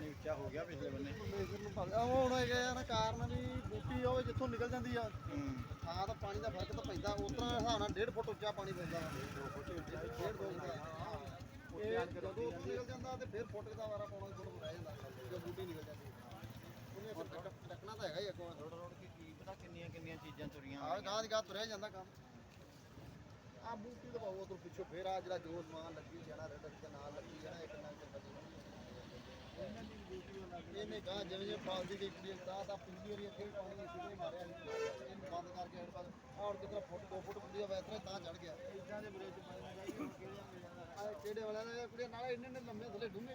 ਪਾਣੀ ਉੱਚਾ ਹੋ ਗਿਆ ਪਿਛਲੇ ਬੰਨੇ। ਮੇਜਰ ਨੂੰ ਭਰ ਉਹ ਹੁਣ ਇਹ ਆ ਨਾ ਕਾਰਨ ਵੀ ਬੂਟੀ ਹੋਵੇ ਜਿੱਥੋਂ ਨਿਕਲ ਜਾਂਦੀ ਆ ਹੂੰ। ਥਾਂ ਤਾਂ ਪਾਣੀ ਦਾ ਫ਼ਰਕ ਤਾਂ ਪੈਂਦਾ ਉਤਰਾ ਹਿਸਾਬ ਨਾਲ 1.5 ਫੁੱਟ ਉੱਚਾ ਪਾਣੀ ਪੈਂਦਾ। 2 ਫੁੱਟ ਡੇਢ ਦੋ ਫੁੱਟ ਇਹ ਜਦੋਂ ਉੱਤੋਂ ਨਿਕਲ ਜਾਂਦਾ ਤੇ ਫਿਰ ਫੁੱਟ ਦਾ ਵਾਰਾ ਪਾਉਣਾ ਥੋੜਾ ਰਹਿ ਜਾਂਦਾ। ਜਦੋਂ ਬੂਟੀ ਨਿਕਲ ਜਾਂਦੀ ਉਹਨੇ ਫਿਰ ਟੱਕ- ਟੱਕਣਾ ਤਾਂ ਹੈਗਾ ਹੀ ਅੱਗੋਂ। ਰੋਡ ਰੋਡ ਕੀ ਕੀ ਪਤਾ ਕਿੰਨੀਆਂ ਕਿੰਨੀਆਂ ਚੀਜ਼ਾਂ ਤੁਰੀਆਂ ਆ ਗਾਂ ਦੀ ਗਾਂ ਤੁਰਿਆ ਜਾਂਦਾ ਕੰਮ। ਆ ਬੂਟੀ ਦਬਾਓ ਉਧਰ ਪਿੱਛੋਂ ਫੇਰ ਆ ਜਿਹੜਾ ਜੋ ਸਮਾਨ ਲੱਗੀ ਜਾਣਾ ਰੈਡ ਦੇ ਨਾਲ ਲੱਗੀ ਜਾਣਾ ਇੱਕ ਨਾਲ ਚੱਲ ਇਹਨੇ ਕਹਾ, ਜਿਵੇਂ ਜਿਵੇਂ ਫਾਲਦੀ ਗਈ ਕੁੜੀ ਦਾ ਦਾ ਪਿੰਡੀ ਵਾਰੀ ਅੱਗੇ ਵੀ ਪਾਣੀ ਸਿੱਧੇ ਮਾਰਿਆ ਸੀ। ਇਹਨੂੰ ਬੰਦ ਕਰਕੇ ਹੇਠ ਪਾਸ ਔਰ ਕਿਤਰਾ ਫੁੱਟ, ਦੋ ਫੁੱਟ ਹੁੰਦੀ ਆ ਵੈਤਰੇ ਤਾਂ ਚੜ ਗਿਆ। ਇਦਾਂ ਦੇ ਬ੍ਰੇਕ ਪਾਣੀ ਨਾਲ ਕਿਹੜੇ ਵਾਲਿਆਂ ਦਾ ਕੁੜੀ ਨਾਲ ਇੰਨੇ ਨੇ ਲੰਮੇ ਥੱਲੇ ਡੂੰਘੇ